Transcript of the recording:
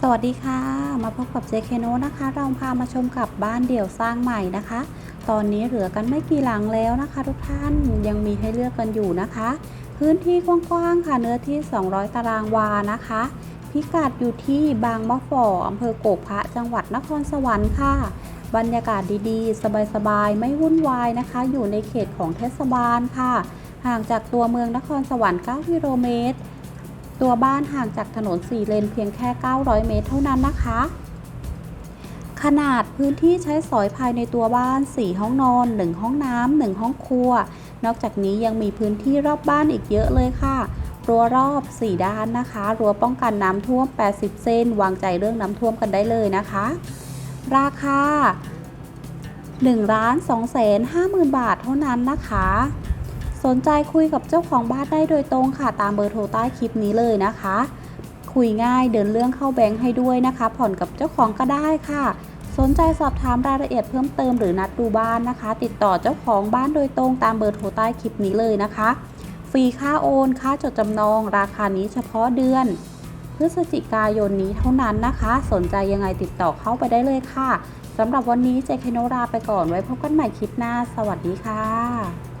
สวัสดีค่ะ มาพบกับเจเคโนนะคะ เราพามาชมกับบ้านเดี่ยวสร้างใหม่นะคะ ตอนนี้เหลือกันไม่กี่หลังแล้วนะคะ ทุกท่านยังมีให้เลือกกันอยู่นะคะ พื้นที่กว้างๆค่ะเนื้อที่ 200 ตารางวานะคะ พิกัดอยู่ที่บางมะฝ่ออำเภอโกกพระจังหวัดนครสวรรค์ค่ะ บรรยากาศดีๆ สบายๆ ไม่วุ่นวายนะคะ อยู่ในเขตของเทศบาลค่ะ ห่างจากตัวเมืองนครสวรรค์ 9 กิโลเมตร ตัวบ้านห่างจากถนน 4 เลนเพียงแค่ 900 เมตรเท่านั้นนะคะ ขนาดพื้นที่ใช้สอยภายในตัวบ้าน 4 ห้องนอน 1 ห้องน้ำ1ห้องครัว นอกจากนี้ยังมีพื้นที่รอบบ้านอีกเยอะเลยค่ะรั้วรอบ 4 ด้านนะคะ รั้วป้องกันน้ำท่วม 80 เซน วางใจเรื่องน้ำท่วมกันได้เลยนะคะ ราคา1ล้าน2แสน5หมื่นบาทเท่านั้นนะคะ สนใจคุยกับเจ้าของบ้านได้โดยตรงค่ะ ตามเบอร์โทรใต้คลิปนี้เลยนะคะ คุยง่ายเดินเรื่องเข้าแบงค์ให้ด้วยนะคะ ผ่อนกับเจ้าของก็ได้ค่ะ สนใจสอบถามรายละเอียดเพิ่มเติมหรือนัดดูบ้านนะคะ ติดต่อเจ้าของบ้านโดยตรงตามเบอร์โทรใต้คลิปนี้เลยนะคะ ฟรีค่าโอน ค่าจดจำนอง ราคานี้เฉพาะเดือนพฤศจิกายนนี้เท่านั้นนะคะ สนใจยังไงติดต่อเข้าไปได้เลยค่ะสำหรับวันนี้เจคโนราไปก่อนไว้พบกันใหม่คลิปหน้า สวัสดีค่ะ